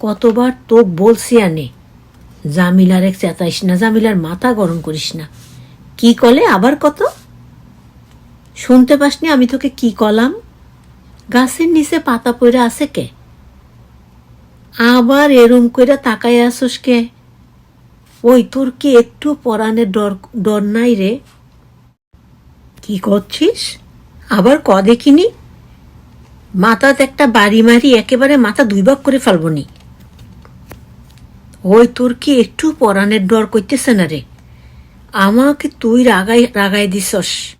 কতবার তোক বলছি আনে। জামিলার এক চেতাইস না, জামিলার মাথা গরম করিস না। কি কলে আবার কত? শুনতে পাসনি আমি তোকে কি কলাম? গাছের নিচে পাতা পড়ে আছে কে? আবার এরম কইরা তাকাই আসোস কে? ওই তোর কি একটু পরাণের ডর ডর নাই রে? কি করছিস? আবার ক দেখিনি? মাথাতে একটা বাড়ি মারি একেবারে মাথা দুই ভাগ করে ফেলব নি। ওই তোর কি একটু পরাণের ডর করতেছে না রে? আমাকে তুই রাগাই রাগাই দিছস।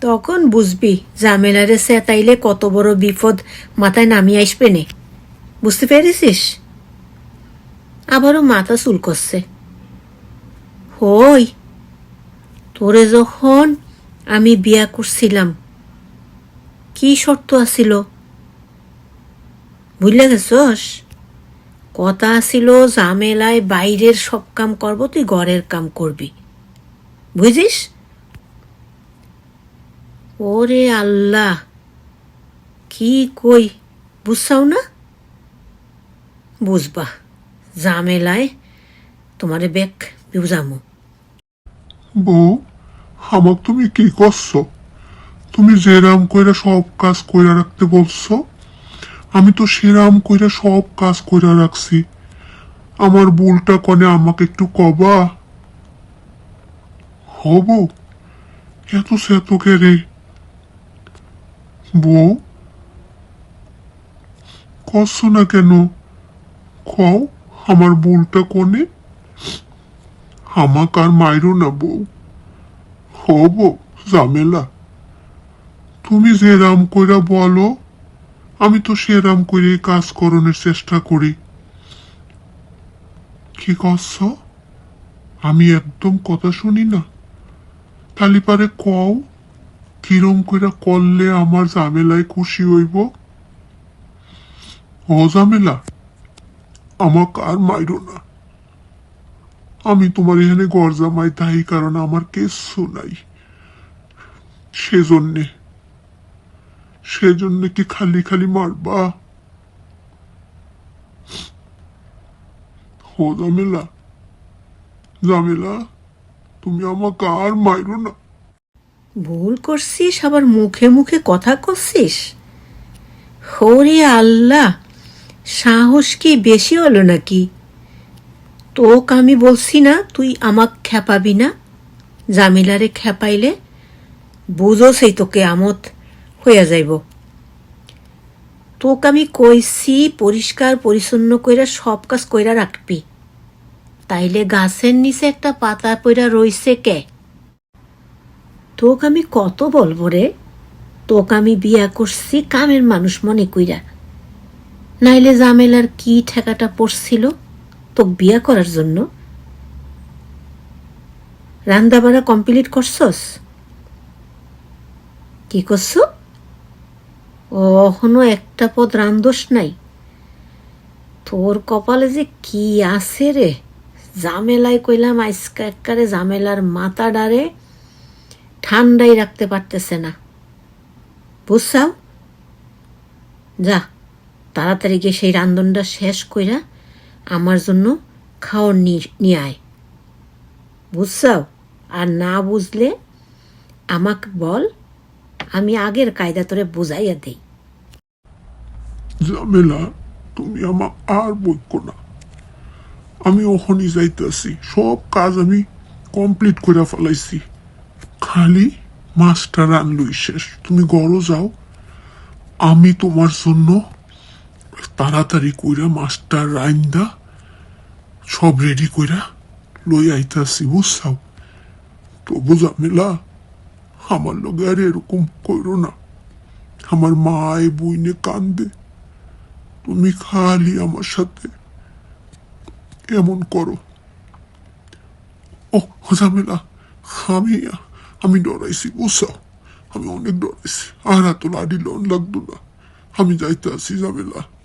তখন বুঝবি জামেলারে সেতাইলে কত বড় বিপদ মাথায় নামিয়ে আসবে নে। বুঝতে পেরেছিস? আবারও মাথা চুল করছে। হই, তোরে যখন আমি বিয়া করছিলাম, কি শর্ত আছিল? বুঝলে গেছস? কথা ছিল, ঝামেলায় বাইরের সব কাম করব, তুই ঘরের কাম করবি। বুঝিস? ওরে আল্লাহ, কি কই, বুঝছাও না? বুঝবা, ঝামেলায় তোমারে বেক বুঝামো। বউ, আমাক তুমি কি করছ? তুমি যেরাম কইরা সব কাজ কইরা রাখতে বলছো? আমি তো সেরাম কইরা সব কাজ কইরা রাখছি। আমার ভুলটা কনে আমাকে একটু কবা? হব। এত সেতকে রে বউ? করছ না কেন? কও, আমার ভুলটা কনে? আমাক আর মাইরো না বউ। হব, ঝামেলা। তুমি যে রাম কইরা বলো। আমি তো সে রাম করে কাজ করণের চেষ্টা করি। কি করছ আমি একদম কথা শুনি না। তালি পারে কও, কিরম করে করলে আমার ঝামেলায় খুশি হইব? ও ঝামেলা। আমাক আর মাইরো না। আমি তোমার এখানে গড় জামাই, তাই কারণ আমার কিচ্ছু নাই। সেজন্যে। সেজন্য কি খালি খালি মারবা? হো জামেলা জামেলা, তুমি আমাকে আর মাইরো না। ভুল করছিস, আবার মুখে মুখে কথা করছিস হরে আল্লাহ, সাহস কি বেশি হলো নাকি? তোক আমি বলছি না, তুই আমাক খেপাবি না? জামিলারে খেপাইলে বুঝো সেই তোকে আমত হইয়া যাইব। তোক আমি কইছি, পরিষ্কার পরিচ্ছন্ন কইরা সব কাজ কইরা রাখবি। তাইলে গাছের নিচে একটা পাতা পইরা রইছে কে? তোক আমি কত বলব রে? তোক আমি বিয়া করছি কামের মানুষ মনে কইরা। নাইলে জামেলার কি ঠেকাটা পড়ছিল তোক বিয়া করার জন্য? রান্দাবাড়া কমপ্লিট করছস? কি করছ? অহনো একটা পদ রান্দোস নাই। তোর কপালে যে কি আছে রে? জামেলায় কইলাম আইসকা এককারে জামেলার মাথা ডারে ঠান্ডাই রাখতে পারতেছে না। বুঝছাও? যা, তাড়াতাড়ি গিয়ে সেই রান্ধনটা শেষ কইরা আমার জন্য খাওয়ার নিয়ে আয়। বুঝছাও? আর না বুঝলে আমাকে বল আমি আগের কায়দা তোরে বুঝাইয়া দেই। তুমি আমার আর বইক না। আমি ওখানে যাইতেছি, সব কাজ আমি কমপ্লিট করে ফেলাইছি। খালি মাছটা রানলই শেষ, তুমি গড়ো যাও। আমি তোমার জন্য তাড়াতাড়ি কইরা মাছটা রাইন্দা সব রেডি কইরা লই আইতাছি, বুঝছাও? তবু জামেলা আমার লগে আর এরকম কইরো না। আমার মায় বইনে কান্দে। তুমি খালি আমার সাথে এমন করো। ও ঝামেলা। আমি আমি ডরাইছি, বুঝছ? আমি অনেক ডরাইছি। আর এত লাডি লোন লাগতো না। আমি যাইতে আসি ঝামেলা।